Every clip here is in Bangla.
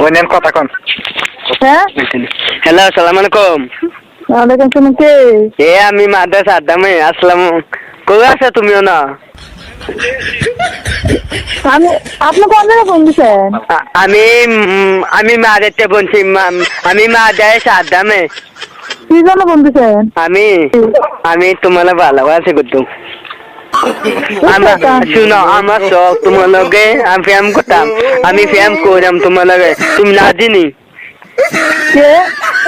ওই নেন কথা কন। হ্যাঁ? হ্যালো আসসালামু আলাইকুম। ওয়ালাইকুম সালাম কে? এ আমি মাদ্রাসা আদামে কই আছো তুমিও না? আমি আপনি কোন আমি আমি মাদেরতে বলছি মা- আমি মাদ্রাসা আদামে। কি জন্য আমি আমি তোমার ভালোবাসি করতাম শুনো আমার শখ তোমার লগে আমি ফ্যাম করতাম আমি ফ্যাম করতাম তোমার লগে তুমি না দিনি কে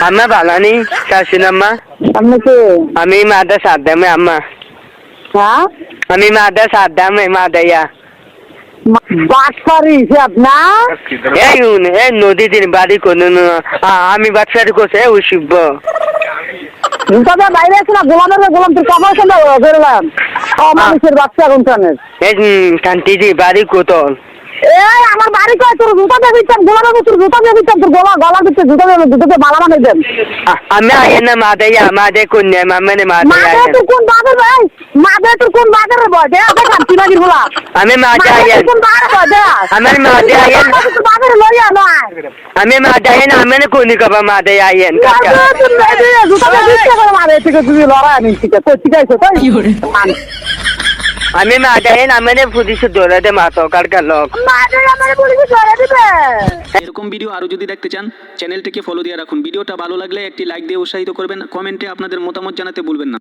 আমার ভালো নি শাশুন আম্মা আমি মাদ্রাসা আদামে আম্মা আমি মাদ্রাসা আদামে মাদাইয়া বাটপারি এই নদী দিন বাড়ি কোনো আমি বাচ্চারি করছে শিব তবে বাইরে আছে না গোলামের গোলাম তোর কাপড় খেলে বেরোলাম। ও মানুষের বাচ্চা কোনটানের এই কান্তি বাড়ি কোতল এই আমার বাড়ি কয় তোর জুতা দিয়ে দিচ্ছেন গোলা দেবো তোর জুতা দিচ্ছেন তোর গোলা গলা দিচ্ছে জুতা দেবে জুতোতে মালা বানাই দেন। আমি আইন না মাদাইয়া মাদে কন্যা মামানে মাদাইয়া মাদে তোর কোন বাগের ভাই মাদে তোর কোন বাগের বয় দে দেখান তিনাগির গোলা। আমি মাদে মাদে আইন কোন বাগের বয় দে। আমার মাদে আইন তোর বাগের লইয়া নয়। আমি মাদে আইন আমি কোনি কবা মাদে আইন কাকা। মাদে তোর জুতা দিচ্ছে করে মাদে থেকে তুমি লড়াই নিন ঠিক আছে? ঠিক আছে তাই আমি মাদাইন আইন আমি পুলিশ দৌড়া দে মাতো কারকা লোক। আমারে পুলিশ ধরে দিবে। এরকম ভিডিও আরও যদি দেখতে চান চ্যানেলটিকে ফলো দিয়ে রাখুন। ভিডিওটা ভালো লাগলে একটি লাইক দিয়ে উৎসাহিত করবেন। কমেন্টে আপনাদের মতামত জানাতে ভুলবেন না।